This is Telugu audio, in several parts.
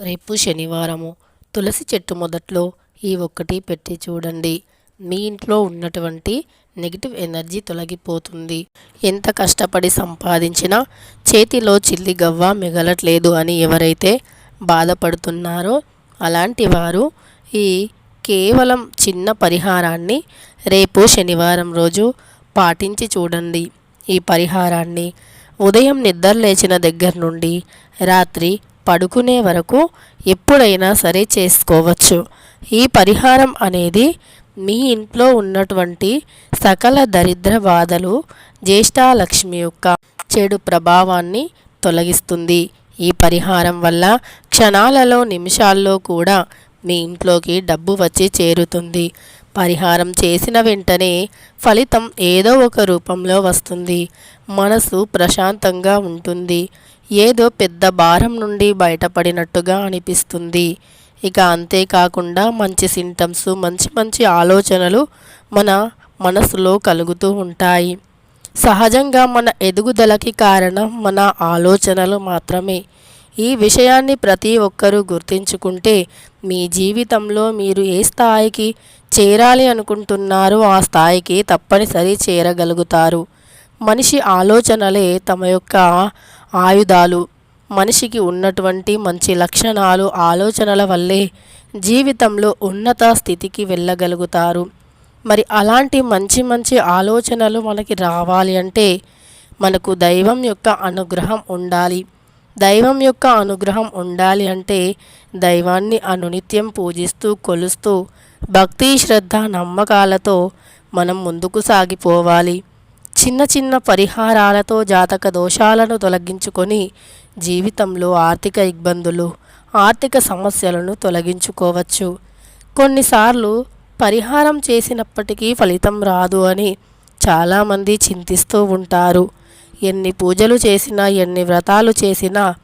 రేపు శనివారము తులసి చెట్టు మొదట్లో ఈ ఒక్కటి పెట్టి చూడండి. మీ ఇంట్లో ఉన్నటువంటి నెగిటివ్ ఎనర్జీ తొలగిపోతుంది. ఎంత కష్టపడి సంపాదించినా చేతిలో చిల్లి గవ్వ మిగలట్లేదు అని ఎవరైతే బాధపడుతున్నారో అలాంటి వారు ఈ కేవలం చిన్న పరిహారాన్ని రేపు శనివారం రోజు పాటించి చూడండి. ఈ పరిహారాన్ని ఉదయం నిద్ర లేచిన దగ్గర నుండి రాత్రి పడుకునే వరకు ఎప్పుడైనా సరే చేసుకోవచ్చు. ఈ పరిహారం అనేది మీ ఇంట్లో ఉన్నటువంటి సకల దరిద్ర బాధలు జ్యేష్ఠాలక్ష్మి యొక్క చెడు ప్రభావాన్ని తొలగిస్తుంది. ఈ పరిహారం వల్ల క్షణాలలో నిమిషాల్లో కూడా మీ ఇంట్లోకి డబ్బు వచ్చి చేరుతుంది. పరిహారం చేసిన వెంటనే ఫలితం ఏదో ఒక రూపంలో వస్తుంది. మనసు ప్రశాంతంగా ఉంటుంది. ఏదో పెద్ద భారం నుండి బయటపడినట్టుగా అనిపిస్తుంది. ఇక అంతేకాకుండా మంచి సింటమ్స్ మంచి మంచి ఆలోచనలు మన మనసులో కలుగుతూ ఉంటాయి. సహజంగా మన ఎదుగుదలకి కారణం మన ఆలోచనలు మాత్రమే. ఈ విషయాన్ని ప్రతి ఒక్కరూ గుర్తించుకుంటే మీ జీవితంలో మీరు ఏ స్థాయికి చేరాలి అనుకుంటున్నారో ఆ స్థాయికి తప్పనిసరి చేరగలుగుతారు. మనిషి ఆలోచనలే తమ యొక్క ఆయుధాలు. మనిషికి ఉన్నటువంటి మంచి లక్షణాలు ఆలోచనల వల్లే జీవితంలో ఉన్నత స్థితికి వెళ్ళగలుగుతారు. మరి అలాంటి మంచి మంచి ఆలోచనలు మనకి రావాలి అంటే మనకు దైవం యొక్క అనుగ్రహం ఉండాలి. దైవం యొక్క అనుగ్రహం ఉండాలి అంటే దైవాన్ని అనునిత్యం పూజిస్తూ కొలుస్తూ భక్తి శ్రద్ధ నమ్మకాలతో మనం ముందుకు సాగిపోవాలి. చిన్న చిన్న పరిహారాలతో జాతక దోషాలను తొలగించుకొని జీవితంలో ఆర్థిక ఇబ్బందులు ఆర్థిక సమస్యలను తొలగించుకోవచ్చు. కొన్నిసార్లు పరిహారం చేసినప్పటికీ ఫలితం రాదు అని చాలామంది చింతిస్తూ ఉంటారు. ఎన్ని పూజలు చేసినా ఎన్ని వ్రతాలు చేసినా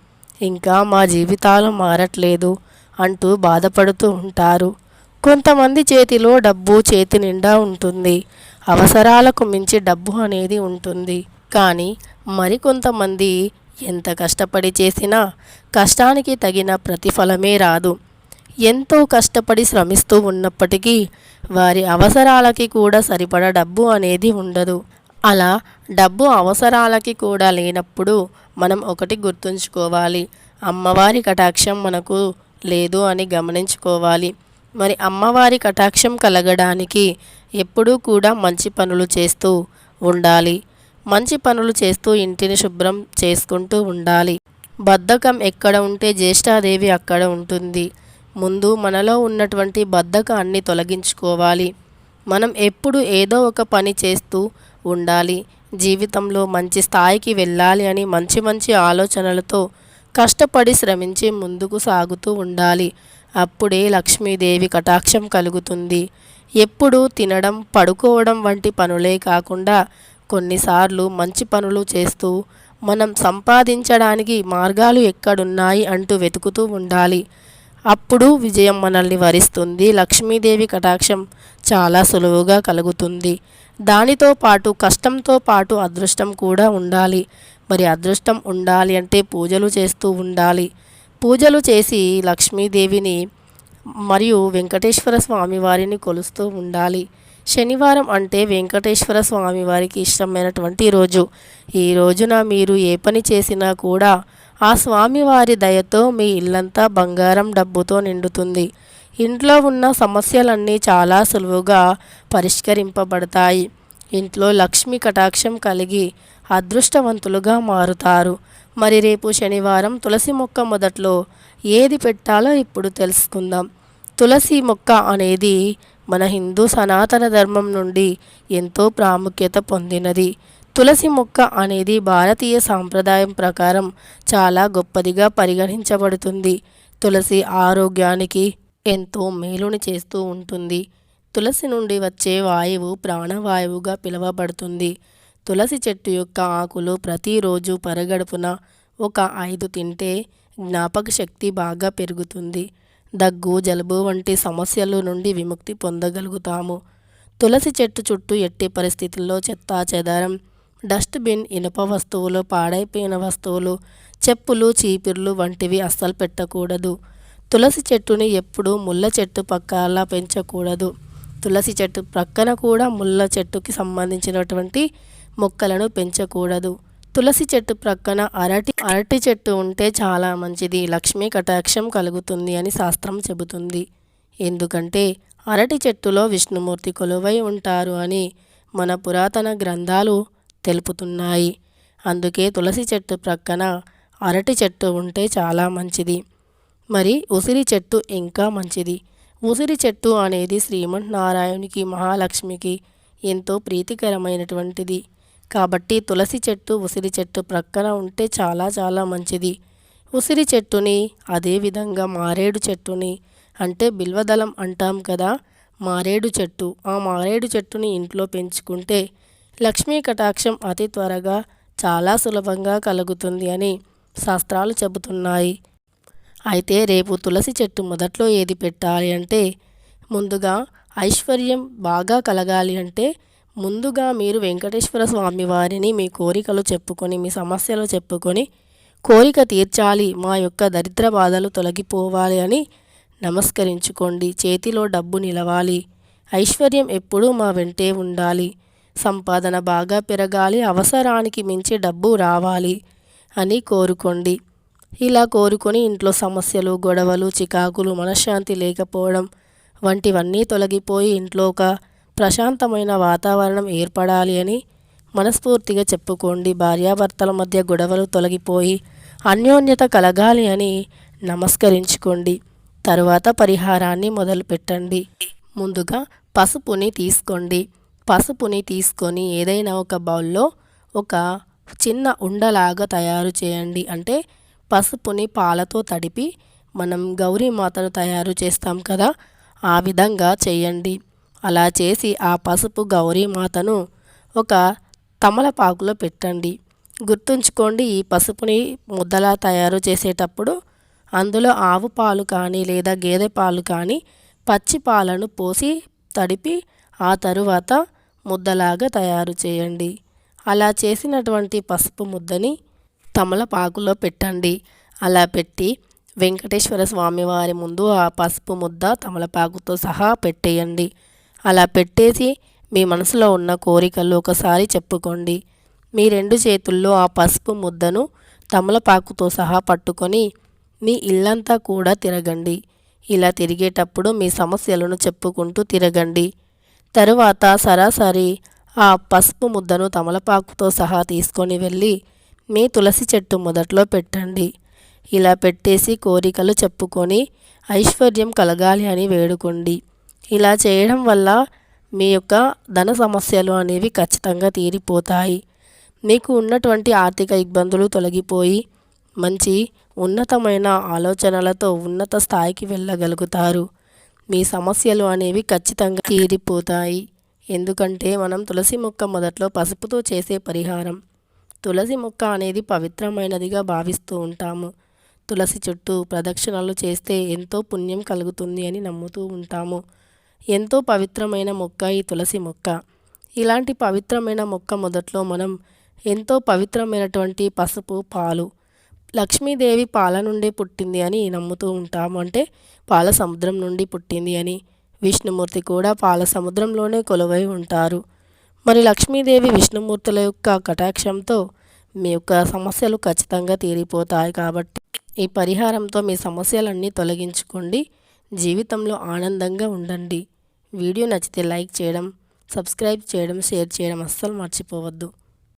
ఇంకా మా జీవితాలు మారట్లేదు అంటూ బాధపడుతూ ఉంటారు. కొంతమంది చేతిలో డబ్బు చేతి నిండా ఉంటుంది. అవసరాలకు మించి డబ్బు అనేది ఉంటుంది. కానీ మరికొంతమంది ఎంత కష్టపడి చేసినా కష్టానికి తగిన ప్రతిఫలమే రాదు. ఎంతో కష్టపడి శ్రమిస్తూ ఉన్నప్పటికీ వారి అవసరాలకి కూడా సరిపడ డబ్బు అనేది ఉండదు. అలా డబ్బు అవసరాలకి కూడా లేనప్పుడు మనం ఒకటి గుర్తుంచుకోవాలి. అమ్మవారి కటాక్షం మనకు లేదు అని గమనించుకోవాలి. మరి అమ్మవారి కటాక్షం కలగడానికి ఎప్పుడూ కూడా మంచి పనులు చేస్తూ ఉండాలి. మంచి పనులు చేస్తూ ఇంటిని శుభ్రం చేసుకుంటూ ఉండాలి. బద్ధకం ఎక్కడ ఉంటే జ్యేష్ఠాదేవి అక్కడ ఉంటుంది. ముందు మనలో ఉన్నటువంటి బద్ధకాన్ని తొలగించుకోవాలి. మనం ఎప్పుడు ఏదో ఒక పని చేస్తూ ఉండాలి. జీవితంలో మంచి స్థాయికి వెళ్ళాలి అని మంచి మంచి ఆలోచనలతో కష్టపడి శ్రమించి ముందుకు సాగుతూ ఉండాలి. అప్పుడే లక్ష్మీదేవి కటాక్షం కలుగుతుంది. ఎప్పుడు తినడం పడుకోవడం వంటి పనులే కాకుండా కొన్నిసార్లు మంచి పనులు చేస్తూ మనం సంపాదించడానికి మార్గాలు ఎక్కడున్నాయి అంటూ వెతుకుతూ ఉండాలి. అప్పుడు విజయం మనల్ని వరిస్తుంది. లక్ష్మీదేవి కటాక్షం చాలా సులువుగా కలుగుతుంది. దానితో పాటు కష్టంతో పాటు అదృష్టం కూడా ఉండాలి. మరి అదృష్టం ఉండాలి అంటే పూజలు చేస్తూ ఉండాలి. పూజలు చేసి లక్ష్మీదేవిని మరియు వెంకటేశ్వర స్వామి వారిని కొలుస్తూ ఉండాలి. శనివారం అంటే వెంకటేశ్వర స్వామి వారికి ఇష్టమైనటువంటి రోజు. ఈ రోజున మీరు ఏ పని చేసినా కూడా ఆ స్వామివారి దయతో మీ ఇల్లంతా బంగారం డబ్బుతో నిండుతుంది. ఇంట్లో ఉన్న సమస్యలన్నీ చాలా సులువుగా పరిష్కరింపబడతాయి. ఇంట్లో లక్ష్మి కటాక్షం కలిగి అదృష్టవంతులుగా మారుతారు. మరి రేపు శనివారం తులసి మొక్క మొదట్లో ఏది పెట్టాలో ఇప్పుడు తెలుసుకుందాం. తులసి మొక్క అనేది మన హిందూ సనాతన ధర్మం నుండి ఎంతో ప్రాముఖ్యత పొందినది. తులసి మొక్క అనేది భారతీయ సాంప్రదాయం ప్రకారం చాలా గొప్పదిగా పరిగణించబడుతుంది. తులసి ఆరోగ్యానికి ఎంతో మేలుని చేస్తూ ఉంటుంది. తులసి నుండి వచ్చే వాయువు ప్రాణవాయువుగా పిలువబడుతుంది. తులసి చెట్టు యొక్క ఆకులు ప్రతిరోజు పరగడుపున ఒక ఐదు తింటే జ్ఞాపక శక్తి బాగా పెరుగుతుంది. దగ్గు జలుబు వంటి సమస్యల నుండి విముక్తి పొందగలుగుతాము. తులసి చెట్టు చుట్టూ ఎట్టి పరిస్థితుల్లో చెత్త చెదారం డస్ట్బిన్ ఇనుప వస్తువులు పాడైపోయిన వస్తువులు చెప్పులు చీపిర్లు వంటివి అస్సలు పెట్టకూడదు. తులసి చెట్టుని ఎప్పుడూ ముళ్ళ చెట్టు పక్కలా పెంచకూడదు. తులసి చెట్టు ప్రక్కన కూడా ముళ్ళ చెట్టుకి సంబంధించినటువంటి మొక్కలను పెంచకూడదు. తులసి చెట్టు ప్రక్కన అరటి అరటి చెట్టు ఉంటే చాలా మంచిది. లక్ష్మీ కటాక్షం కలుగుతుంది అని శాస్త్రం చెబుతుంది. ఎందుకంటే అరటి చెట్టులో విష్ణుమూర్తి కొలువై ఉంటారు అని మన పురాతన గ్రంథాలు తెలుపుతున్నాయి. అందుకే తులసి చెట్టు ప్రక్కన అరటి చెట్టు ఉంటే చాలా మంచిది. మరి ఉసిరి చెట్టు ఇంకా మంచిది. ఉసిరి చెట్టు అనేది శ్రీమన్నారాయణునికి మహాలక్ష్మికి ఎంతో ప్రీతికరమైనటువంటిది. కాబట్టి తులసి చెట్టు ఉసిరి చెట్టు ప్రక్కన ఉంటే చాలా చాలా మంచిది. ఉసిరి చెట్టుని అదేవిధంగా మారేడు చెట్టుని అంటే బిల్వదళం అంటాం కదా మారేడు చెట్టు. ఆ మారేడు చెట్టుని ఇంట్లో పెంచుకుంటే లక్ష్మీ కటాక్షం అతి త్వరగా చాలా సులభంగా కలుగుతుంది అని శాస్త్రాలు చెబుతున్నాయి. అయితే రేపు తులసి చెట్టు మొదట్లో ఏది పెట్టాలి అంటే ముందుగా ఐశ్వర్యం బాగా కలగాలి అంటే ముందుగా మీరు వెంకటేశ్వర స్వామి వారిని మీ కోరికలు చెప్పుకొని మీ సమస్యలు చెప్పుకొని కోరిక తీర్చాలి మా యొక్క దరిద్ర బాధలు తొలగిపోవాలి అని నమస్కరించుకోండి. చేతిలో డబ్బు నిలవాలి. ఐశ్వర్యం ఎప్పుడూ మా వెంటే ఉండాలి. సంపాదన బాగా పెరగాలి. అవసరానికి మించి డబ్బు రావాలి అని కోరుకోండి. ఇలా కోరుకొని ఇంట్లో సమస్యలు గొడవలు చికాకులు మనశ్శాంతి లేకపోవడం వంటివన్నీ తొలగిపోయి ఇంట్లో ఒక ప్రశాంతమైన వాతావరణం ఏర్పడాలి అని మనస్ఫూర్తిగా చెప్పుకోండి. భార్యాభర్తల మధ్య గొడవలు తొలగిపోయి అన్యోన్యత కలగాలి అని నమస్కరించుకోండి. తరువాత పరిహారాన్ని మొదలుపెట్టండి. ముందుగా పసుపుని తీసుకోండి. పసుపుని తీసుకొని ఏదైనా ఒక బౌల్లో ఒక చిన్న ఉండలాగా తయారు చేయండి. అంటే పసుపుని పాలతో తడిపి మనం గౌరీ మాతను తయారు చేస్తాం కదా ఆ విధంగా చేయండి. అలా చేసి ఆ పసుపు గౌరీమాతను ఒక తమలపాకులో పెట్టండి. గుర్తుంచుకోండి ఈ పసుపుని ముద్దలా తయారు చేసేటప్పుడు అందులో ఆవు పాలు కానీ లేదా గేదె పాలు కానీ పచ్చి పాలను పోసి తడిపి ఆ తరువాత ముద్దలాగా తయారు చేయండి. అలా చేసినటువంటి పసుపు ముద్దని తమలపాకులో పెట్టండి. అలా పెట్టి వెంకటేశ్వర స్వామి వారి ముందు ఆ పసుపు ముద్ద తమలపాకుతో సహా పెట్టేయండి. అలా పెట్టేసి మీ మనసులో ఉన్న కోరికలు ఒకసారి చెప్పుకోండి. మీ రెండు చేతుల్లో ఆ పసుపు ముద్దను తమలపాకుతో సహా పట్టుకొని మీ ఇల్లంతా కూడా తిరగండి. ఇలా తిరిగేటప్పుడు మీ సమస్యలను చెప్పుకుంటూ తిరగండి. తరువాత సరాసరి ఆ పసుపు ముద్దను తమలపాకుతో సహా తీసుకొని వెళ్ళి మీ తులసి చెట్టు మొదట్లో పెట్టండి. ఇలా పెట్టేసి కోరికలు చెప్పుకొని ఐశ్వర్యం కలగాలి అని వేడుకోండి. ఇలా చేయడం వల్ల మీ యొక్క ధన సమస్యలు అనేవి ఖచ్చితంగా తీరిపోతాయి. మీకు ఉన్నటువంటి ఆర్థిక ఇబ్బందులు తొలగిపోయి మంచి ఉన్నతమైన ఆలోచనలతో ఉన్నత స్థాయికి వెళ్ళగలుగుతారు. మీ సమస్యలు అనేవి ఖచ్చితంగా తీరిపోతాయి. ఎందుకంటే మనం తులసి మొక్క మొదట్లో పసుపుతో చేసే పరిహారం. తులసి మొక్క అనేది పవిత్రమైనదిగా భావిస్తూ ఉంటాము. తులసి చుట్టూ ప్రదక్షిణలు చేస్తే ఎంతో పుణ్యం కలుగుతుంది అని నమ్ముతూ ఉంటాము. ఎంతో పవిత్రమైన మొక్క ఈ తులసి మొక్క. ఇలాంటి పవిత్రమైన మొక్క మొదట్లో మనం ఎంతో పవిత్రమైనటువంటి పసుపు పాలు లక్ష్మీదేవి పాల నుండి పుట్టింది అని నమ్ముతూ ఉంటాము. అంటే పాల సముద్రం నుండి పుట్టింది అని విష్ణుమూర్తి కూడా పాల సముద్రంలోనే కొలువై ఉంటారు. మరి లక్ష్మీదేవి విష్ణుమూర్తుల యొక్క కటాక్షంతో మీ యొక్క సమస్యలు ఖచ్చితంగా తీరిపోతాయి కాబట్టి ఈ పరిహారంతో మీ సమస్యలన్నీ తొలగించుకోండి. జీవితంలో ఆనందంగా ఉండండి. వీడియో నచ్చితే లైక్ చేయడం సబ్స్క్రైబ్ చేయడం షేర్ చేయడం అస్సలు మర్చిపోవద్దు.